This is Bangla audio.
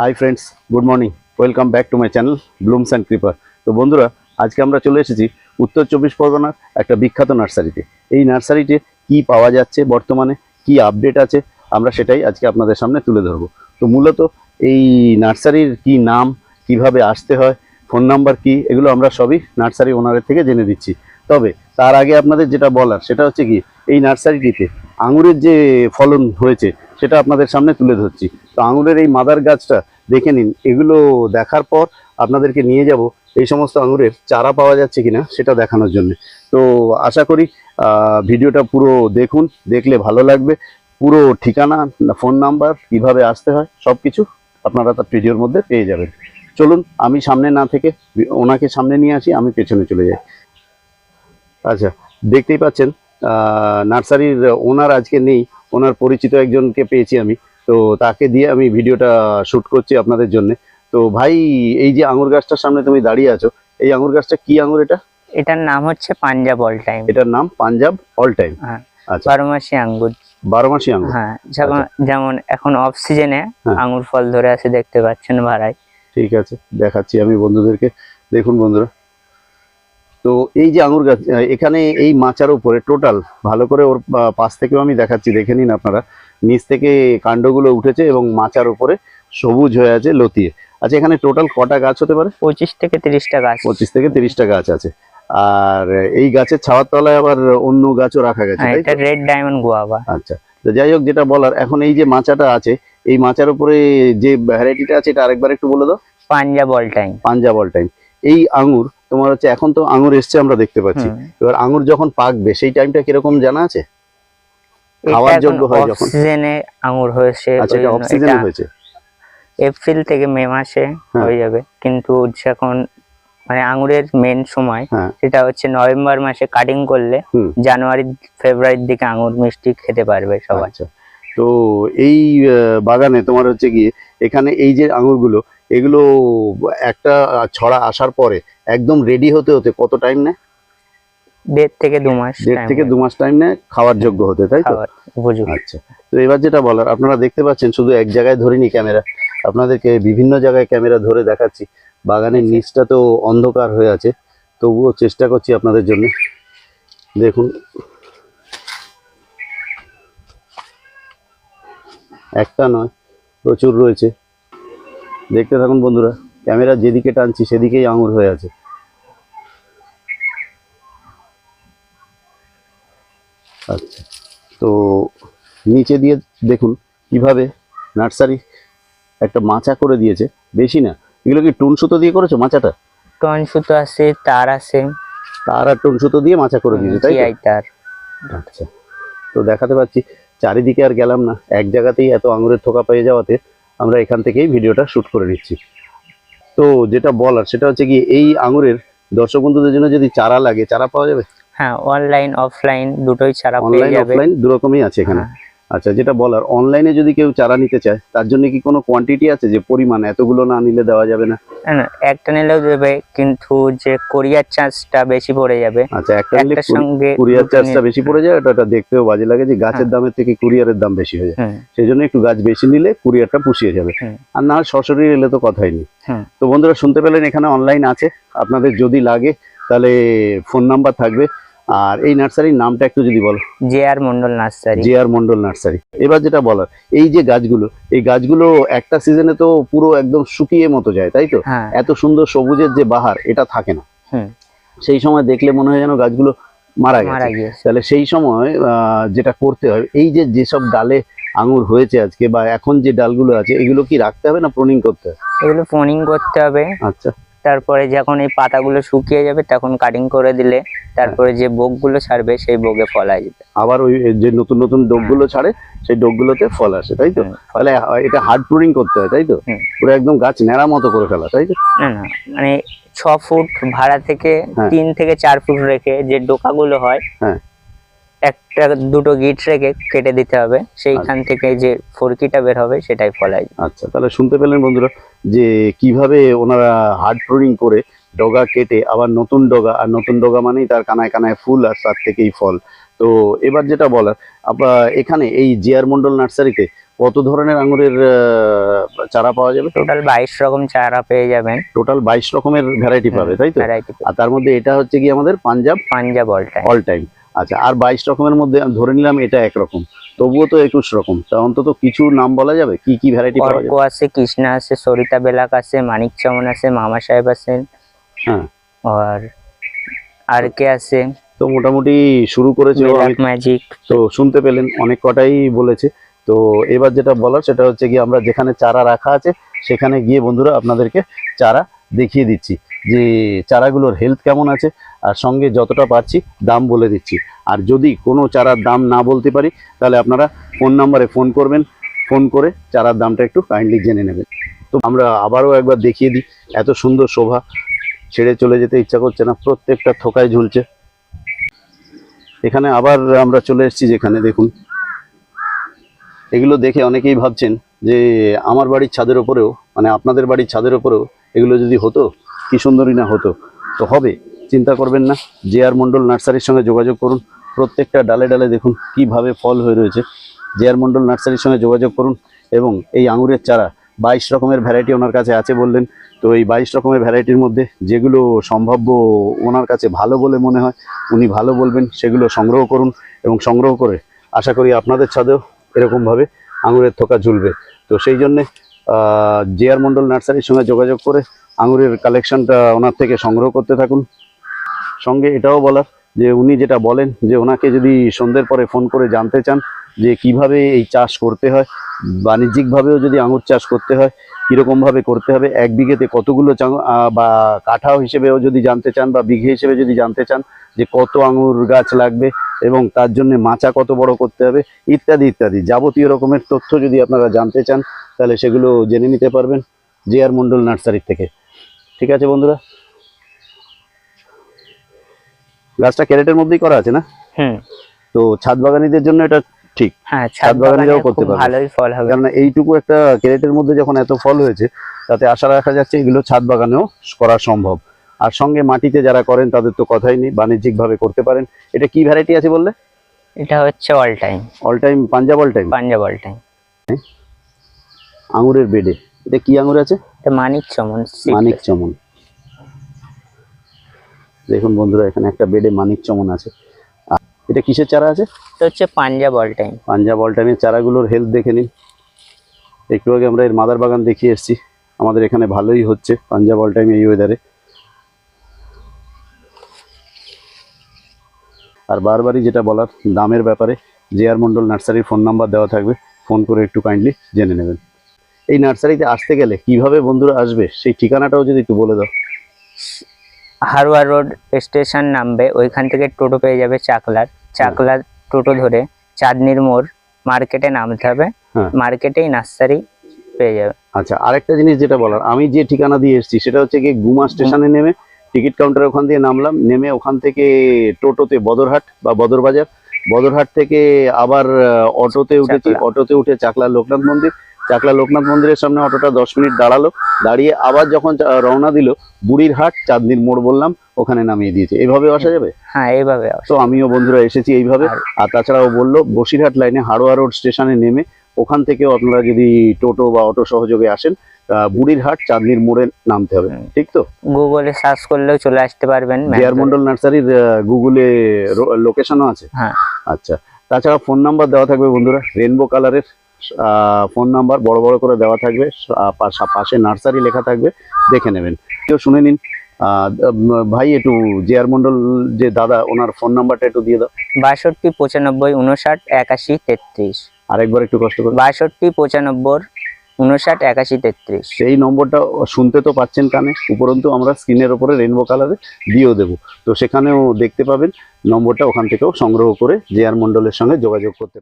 Hi friends good morning welcome back to my channel blooms and creeper তো বন্ধুরা, আজকে আমরা চলে এসেছি উত্তর চব্বিশ পরগনার একটা বিখ্যাত নার্সারিতে। এই নার্সারিতে কি পাওয়া যাচ্ছে বর্তমানে, কি আপডেট আছে, আমরা সেটাই আজকে আপনাদের সামনে তুলে ধরবো। তো মূলত এই নার্সারির কি নাম, কীভাবে আসতে হয়, ফোন নাম্বার কি, এগুলো আমরা সবই নার্সারি ওনারের থেকে জেনে দিচ্ছি। তবে তার আগে আপনাদের যেটা বলার, সেটা হচ্ছে কি, এই নার্সারিটিতে আঙুরের যে ফলন হয়েছে সেটা আপনাদের সামনে তুলে ধরছি। তো আঙুরের এই মাদার গাছটা দেখে নিন, এগুলো দেখার পর আপনাদেরকে নিয়ে যাব এই সমস্ত আঙুরের চারা পাওয়া যাচ্ছে কিনা সেটা দেখানোর জন্য। তো আশা করি ভিডিওটা পুরো দেখুন, দেখলে ভালো লাগবে। পুরো ঠিকানা, ফোন নাম্বার, কীভাবে আসতে হয় সব কিছু আপনারা তার ভিডিওর মধ্যে পেয়ে যাবেন। চলুন, আমি সামনে না থেকে ওনাকে সামনে নিয়ে আসি, আমি পেছনে চলে যাই। আচ্ছা দেখতেই পাচ্ছেন নার্সারির ওনার আজকে নেই ওনার পরিচিত একজনকে পেয়েছি আমি। তো তাকে দিয়ে আমি ভিডিওটা শ্যুট করছি আপনাদের জন্য। তো ভাই এই যে আঙুর গাছটার সামনে তুমি দাঁড়িয়ে আছো এই আঙুর গাছটা কি আঙুর এটা? এটার নাম হচ্ছে পাঞ্জাব অল টাইম এটার নাম পাঞ্জাব অল টাইম হ্যাঁ। আচ্ছা। বারো মাসি আঙ্গুর বারো মাসি হ্যাঁ যেমন যেমন এখন অফ সিজনে হ্যাঁ। আঙ্গুর ফল ধরে আছে দেখতে পাচ্ছেন ভাড়ায়। ঠিক আছে দেখাচ্ছি আমি বন্ধুদেরকে। দেখুন বন্ধুরা তো এই যে আঙুর গাছ এখানে এই মাচার উপরে টোটাল ভালো করে ওর পাশ থেকেও আমি দেখাচ্ছি দেখে নিন আপনারা। নিচ থেকে কাণ্ডগুলো উঠেছে এবং মাচার উপরে সবুজ হয়ে আছে লতিয়ে। আচ্ছা এখানে টোটাল কটা গাছ হতে পারে? পঁচিশ থেকে তিরিশটা গাছ। পঁচিশ থেকে তিরিশটা গাছ আছে। আর এই গাছের ছাওয়ার তলায় আবার অন্য গাছও রাখা গেছে এটা রেড ডায়মন্ড গোয়াবা আচ্ছা তো যাই হোক যেটা বলার এখন এই যে মাচাটা আছে এই মাচার উপরে যে ভ্যারাইটিটা আছে এটা আরেকবার একটু বলে দাও। Punjab all time Punjab all time এই আঙুর তোমার হচ্ছে এখন তো আঙুর এসছে আমরা দেখতে পাচ্ছি এবার আঙুর যখন পাকবে সেই টাইমটা কীরকম জানা আছে খাওয়ার যোগ্য হয় যখন? সিজনে আঙ্গুর হয়েছে আচ্ছা এটা জন্য অফ সিজনে এটা হয়েছে এপ্রিল থেকে মে মাসে হ্যাঁ। হয়ে যাবে কিন্তু যখন মানে আঙ্গুরের মেন সময় হ্যাঁ। সেটা হচ্ছে নভেম্বর মাসে কাটিং করলে। জানুয়ারি ফেব্রুয়ারির দিকে আঙ্গুর মিষ্টি খেতে পারবে সবাই আচ্ছা তো এই বাগানে তোমার হচ্ছে গিয়ে এখানে এই যে আঙুরগুলো এগুলো একটা ছড়া আসার পরে একদম রেডি হতে হতে কত টাইম নেয়? দেড় থেকে দু মাস দেড় থেকে দু মাস টাইম নেয় খাওয়ার যোগ্য হতে তাই তো? আচ্ছা। তো এবার যেটা বলার আপনারা দেখতে পাচ্ছেন শুধু এক জায়গায় ধরিনি ক্যামেরা আপনাদেরকে বিভিন্ন জায়গায় ক্যামেরা ধরে দেখাচ্ছি। বাগানের নিচটা তো অন্ধকার হয়ে আছে তবুও চেষ্টা করছি আপনাদের জন্য। দেখুন। একটা নয় প্রচুর রয়েছে। দেখতে থাকুন বন্ধুরা ক্যামেরা যেদিকে টানছি সেদিকেই আঙুর হয়ে আছে। আচ্ছা তো নিচে দিয়ে দেখুন কীভাবে নার্সারি একটা মাচা করে দিয়েছে বেশি না। এগুলো কি টুন সুতো দিয়ে করেছ মাচাটা? টন সুতো আছে তার আছে। তার আর টুন সুতো দিয়ে মাচা করে দিয়েছে তাই তো? তার। আচ্ছা তো দেখাতে পাচ্ছি চারিদিকে আর গেলাম না। এক জায়গাতেই এত আঙুরের থোকা পেয়ে যাওয়াতে আমরা এখান থেকেই ভিডিওটা শ্যুট করে নিচ্ছি। তো যেটা বলার সেটা হচ্ছে কি এই আঙুরের দর্শক বন্ধুদের জন্য যদি চারা লাগে চারা পাওয়া যাবে? হ্যাঁ অনলাইন অফলাইন দুটোই ছাড়া পেয়ে অনলাইন অফলাইন দু রকমই আছে এখানে। হ্যাঁ। আচ্ছা যেটা বলার অনলাইনে যদি কেউ চারা নিতে চায় তার জন্য কি কোনো কোয়ান্টিটি আছে যে পরিমাণ? এতগুলো না নিলে দেওয়া যাবে না? একটা নিলেও দেবে কিন্তু যে কোরিয়ার চার্জটা বেশি পড়ে যাবে আচ্ছা একটা নিলে সঙ্গে কুরিয়ার চার্জটা বেশি পড়ে যায় ওটা দেখতেও বাজে লাগে যে গাছের দামের থেকে কুরিয়ারের দাম বেশি হয়ে যায়। হুম, সেই জন্য একটু গাছ বেশি নিলে কুরিয়ারটা পুষিয়ে যাবে। আর না হয় সরাসরি এলে তো কথাই নেই। তো বন্ধুরা শুনতে পেলেন এখানে অনলাইন আছে। আপনাদের যদি লাগে তাহলে ফোন নাম্বার থাকবে। আর এই নার্সারির নামটা একটু যদি বলো। J R Mondal nursery. J R Mondal nursery. এবার যেটা বলার এই যে গাছগুলো এই গাছগুলো একটা সিজনে তো পুরো একদম শুকিয়ে মতো যায় তাই তো? হ্যাঁ। এত সুন্দর সবুজের যে বাহার এটা থাকে না। সেই সময় দেখলে মনে হয় যেন গাছগুলো মারা গেছে। তাহলে সেই সময় আহ, যেটা করতে হয় এই যে যেসব ডালে আঙুর হয়েছে আজকে বা এখন যে ডালগুলো আছে এগুলো কি রাখতে হবে না প্রনিং করতে হবে? এগুলো ফোনিং করতে হবে। আচ্ছা। তারপরে যখন এই পাতাগুলো শুকিয়ে যাবে তখন কাটিং করে দিলে তারপরে যে বোকগুলো ছাড়বে সেই বোগে ফল আসবে। আবার ওই যে নতুন নতুন ডোকগুলো ছাড়ে সেই ডোকগুলোতে ফল আসে তাই তো? ফল- তাহলে এটা হার্ড প্রুনিং করতে হয় তাই তো? পুরো একদম গাছ নেড়া মতো করে ফেলা তাই তো? না না মানে ছ ফুট ভাড়া থেকে হ্যাঁ। তিন থেকে চার ফুট রেখে যে ডোকাগুলো হয় হ্যাঁ। একটা দুটো গিট রেখে কেটে দিতে হবে। সেইখান থেকে যে ফরকিটা বের হবে সেটাই ফল আসবে। আচ্ছা তাহলে শুনতে পেলেন বন্ধুরা যে কীভাবে ওনারা হার্ড প্রুনিং করে ডগা কেটে আবার নতুন ডগা আর নতুন ডগা মানেই তার কানায় কানায় ফুল আর তার থেকেই ফল। তো এবার যেটা বলার আপনার এখানে এই জিয়ার মন্ডল নার্সারিতে কত ধরনের আঙুরের চারা পাওয়া যাবে? টোটাল বাইশ রকম চারা পেয়ে যাবেন। টোটাল বাইশ রকমের ভ্যারাইটি পাবে তাই তো? আর তার মধ্যে এটা হচ্ছে কি আমাদের পাঞ্জাব? পাঞ্জাব অলটাই অল টাইম আচ্ছা আর বাইশ রকমের মধ্যে আমি ধরে নিলাম এটা একরকম তবুও তো একুশ রকম তা অন্তত কিছু নাম বলা যাবে? কি কি ভ্যারাইটি পাওয়া অর্ক যাবে আছে কৃষ্ণা আছে সরিতা বেলাক আছে মানিক চমন আছে মামা সাহেব আছে হ্যাঁ। আর আর কে আছে? তো মোটামুটি শুরু করেছে ম্যাজিক তো শুনতে পেলেন অনেক কটাই বলেছে। তো এবার যেটা বলার সেটা হচ্ছে কি আমরা যেখানে চারা রাখা আছে সেখানে গিয়ে বন্ধুরা আপনাদেরকে চারা দেখিয়ে দিচ্ছি যে চারাগুলোর হেলথ কেমন আছে আর সঙ্গে যতটা পাচ্ছি, দাম বলে দিচ্ছি। আর যদি কোনো চারার দাম না বলতে পারি, তাহলে আপনারা ফোন নাম্বারে ফোন করবেন, ফোন করে চারার দামটা একটু কাইন্ডলি জেনে নেবেন। তো আমরা আবারও একবার দেখিয়ে দিই, এত সুন্দর শোভা, ছেড়ে চলে যেতে ইচ্ছা করছে না, প্রত্যেকটা থোকায় ঝুলছে। এখানে আবার আমরা চলে এসেছি যেখানে দেখুন। এগুলো দেখে অনেকেই ভাবছেন যে আমার বাড়ির ছাদের ওপরেও মানে আপনাদের বাড়ির ছাদের ওপরেও এগুলো যদি হতো, কি সুন্দরই না হতো। তো হবে। চিন্তা করবেন না, জে আর মণ্ডল নার্সারির সঙ্গে যোগাযোগ করুন, প্রত্যেকটা ডালে ডালে দেখুন কীভাবে ফল হয়ে রয়েছে। জে আর মণ্ডল নার্সারির সঙ্গে যোগাযোগ করুন এবং এই আঙুরের চারা বাইশ রকমের ভ্যারাইটি ওনার কাছে আছে বললেন। তো এই বাইশ রকমের ভ্যারাইটির মধ্যে যেগুলো সম্ভাব্য ওনার কাছে ভালো বলে মনে হয়, উনি ভালো বলবেন, সেগুলো সংগ্রহ করুন এবং সংগ্রহ করে আশা করি আপনাদের ছাদেও এরকমভাবে আঙুরের থোকা ঝুলবে। তো সেই জন্যে জে আর মণ্ডল নার্সারির সঙ্গে যোগাযোগ করে আঙুরের কালেকশনটা ওনার থেকে সংগ্রহ করতে থাকুন। সঙ্গে এটাও বলার যে উনি যেটা বলেন যে ওনাকে যদি সন্ধ্যের পরে ফোন করে জানতে চান যে কীভাবে এই চাষ করতে হয়, বাণিজ্যিকভাবেও যদি আঙুর চাষ করতে হয়, কীরকমভাবে করতে হবে, এক বিঘেতে কতগুলো বা কাঠাও হিসেবেও যদি জানতে চান বা বিঘে হিসেবে যদি জানতে চান যে কত আঙুর গাছ লাগবে এবং তার জন্য মাচা কত বড় করতে হবে, ইত্যাদি ইত্যাদি যাবতীয় রকমের তথ্য যদি আপনারা জানতে চান, তাহলে সেগুলো জেনে নিতে পারবেন জে আর মণ্ডল নার্সারির থেকে। ঠিক আছে বন্ধুরা গাছটা ক্যারেটের মধ্যেই করা আছে না? হুম তো ছাদ বাগানিদের জন্য এটা ঠিক। হ্যাঁ ছাদ বাগানিরাও করতে পারবে। ভালোই ফল হবে। কেননা এইটুকু একটা ক্যারেটের মধ্যে যখন এত ফল হয়েছে তাতে আশা রাখা যাচ্ছে এগুলো ছাদ বাগানেও করা সম্ভব। আর সঙ্গে মাটিতে যারা করেন তাদের তো কথাই নেই বাণিজ্যিক ভাবে করতে পারেন। এটা কি ভ্যারাইটি আছে বললে? এটা হচ্ছে all time all time Punjab all time Punjab all time আঙুরের বেডে। এটা কি আঙুর আছে? এটা মানিক চমন। মানিক চমন। দেখুন বন্ধুরা এখানে একটা বেডে মানিক চমন আছে। এটা কিসের চারা আছে? এটা হচ্ছে Punjab all time. Punjab all টাইমের চারাগুলোর হেলথ দেখে নিন। একটু আগে আমরা এর মাদার বাগান দেখিয়ে এসেছি। আমাদের এখানে ভালোই হচ্ছে পাঞ্জাব অল টাইম এই ওয়েদারে আর বারবারই যেটা বলার দামের ব্যাপারে জে আর মণ্ডল নার্সারির ফোন নাম্বার দেওয়া থাকবে। ফোন করে একটু কাইন্ডলি জেনে নেবেন। এই নার্সারিতে আসতে গেলে কীভাবে বন্ধুরা আসবে সেই ঠিকানাটাও যদি একটু বলে দাও। হারোয়া রোড স্টেশন নামবে ওইখান থেকে টোটো পেয়ে যাবে চাকলার। চাকলার টোটো ধরে চাঁদনির মোড় মার্কেটে নামতে হবে। হ্যাঁ। মার্কেটেই নার্সারি পেয়ে যাবে। আচ্ছা আরেকটা জিনিস যেটা বলার আমি যে ঠিকানা দিয়ে এসেছি সেটা হচ্ছে কি গুমা স্টেশনে নেমে টিকিট কাউন্টার ওখান দিয়ে নামলাম নেমে ওখান থেকে টোটোতে বদরহাট বা বদরবাজার বদরহাট থেকে আবার অটোতে উঠেছি অটোতে উঠে চাকলা লোকনাথ মন্দির চাকলা লোকনাথ মন্দিরের সামনে অটোটা দশ মিনিট দাঁড়াল। দাঁড়িয়ে আবার যখন রওনা দিল বুড়ির হাট চাঁদনির মোড় বললাম ওখানে নামিয়ে দিয়েছে। এইভাবে আসা যাবে? হ্যাঁ এইভাবে তো আমিও বন্ধুরা এসেছি এইভাবে। আর- তাছাড়াও বলল বসিরহাট লাইনে হাড়োয়া রোড স্টেশনে নেমে ওখান থেকেও আপনারা যদি টোটো বা অটো সহযোগে আসেন আহ, বুড়িরহাট চাঁদনির মোড়ে নামতে হবে। ঠিক তো? গুগলে সার্চ করলেও চলে আসতে পারবেন। আর মন্ডল নার্সারির গুগলে লোকেশনও আছে? হ্যাঁ। আচ্ছা। তাছাড়া ফোন নাম্বার দেওয়া থাকবে বন্ধুরা রেনবো কালারের ফোন নাম্বার বড় বড় করে দেওয়া থাকবে পাশে নার্সারি লেখা থাকবে দেখে নেবেন। কেউ শুনে নিন। ভাই একটু জে আর মন্ডল যে দাদা ওনার ফোন নাম্বারটা একটু দিয়ে দাও। বাষট্টি পঁচানব্বই উনষাট একাশি তেত্রিশ। আরেকবার একটু কষ্ট করে বাষট্টি পঁচানব্বই উনষাট একাশি তেত্রিশ। সেই নম্বরটা শুনতে তো পাচ্ছেন কানে উপরন্তু আমরা স্ক্রিনের ওপরে রেনবো কালারে দিয়েও দেবো। তো সেখানেও দেখতে পাবেন নম্বরটা ওখান থেকেও সংগ্রহ করে জে আর মণ্ডলের সঙ্গে যোগাযোগ করতে